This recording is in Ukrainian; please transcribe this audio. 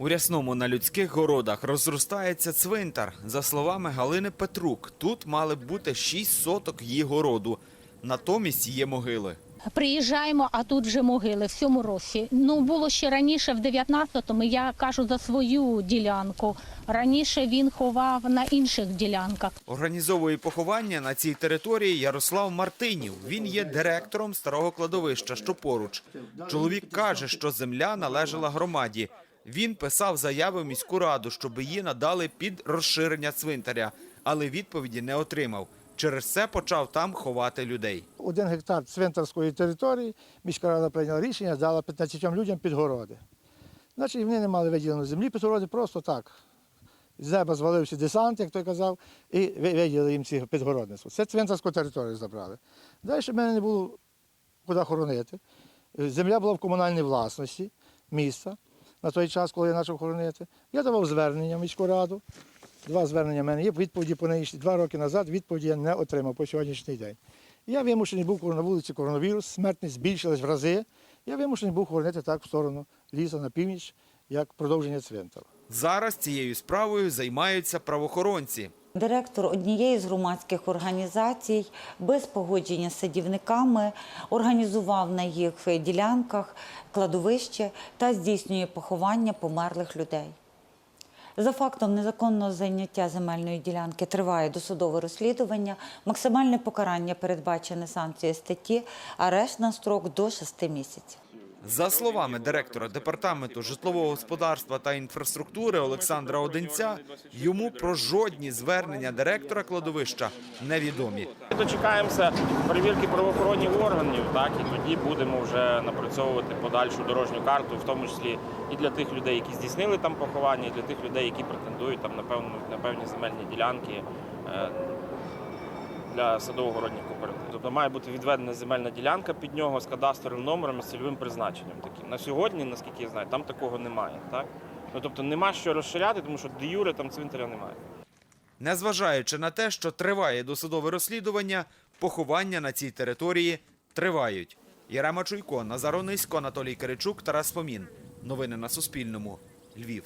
У рясному на людських городах розростається цвинтар. За словами Галини Петрук, тут мали б бути 6 соток її городу. Натомість є могили. Приїжджаємо, а тут вже могили в цьому році. Ну було ще раніше, в 19-му, я кажу за свою ділянку. Раніше він ховав на інших ділянках. Організовує поховання на цій території Ярослав Мартинів. Він є директором старого кладовища, що поруч. Чоловік каже, що земля належала громаді. Він писав заяви в міську раду, щоб її надали під розширення цвинтаря, але відповіді не отримав. Через це почав там ховати людей. Один гектар цвинтарської території міська рада прийняла рішення, дала 15 людям підгороди. Значить, вони не мали виділено землі підгороди, просто так. З неба звалився десант, як той казав, і ви- виділили їм ці підгородництво. Це цвинтарську територію забрали. Далі в мене не було куди хоронити. Земля була в комунальній власності міста на той час, коли я почав хоронити. Я давав звернення в міську раду. Два звернення в мене є, відповіді по неї Два роки назад відповіді я не отримав по сьогоднішній день. Я вимушений був на вулиці коронавірус, смертність збільшилась в рази. Я вимушений був хоронити так в сторону лісу на північ, як продовження цвинтару. Зараз цією справою займаються правоохоронці. Директор однієї з громадських організацій без погодження з садівниками організував на їх ділянках кладовище та здійснює поховання померлих людей. За фактом незаконного зайняття земельної ділянки триває досудове розслідування. Максимальне покарання передбачене санкцією статті, арешт на строк до 6 місяців. За словами директора департаменту житлового господарства та інфраструктури Олександра Одинця, йому про жодні звернення директора кладовища невідомі. Дочекаємося перевірки правоохоронних органів, так і тоді будемо вже напрацьовувати подальшу дорожню карту, в тому числі і для тих людей, які здійснили там поховання, і для тих людей, які претендують там на певну на певні земельні ділянки е, для садово-городніх кооперативів. Тобто має бути відведена земельна ділянка під нього з кадастровим номером і цільовим призначенням. Таким на сьогодні, наскільки я знаю, там такого немає. Так ну тобто нема що розширяти, тому що де юре там цвинтаря немає. Незважаючи на те, що триває досудове розслідування, поховання на цій території тривають. Ярема Чуйко, Назар Онисько, Анатолій Киричук, Тарас Фомін. Новини на Суспільному. Львів.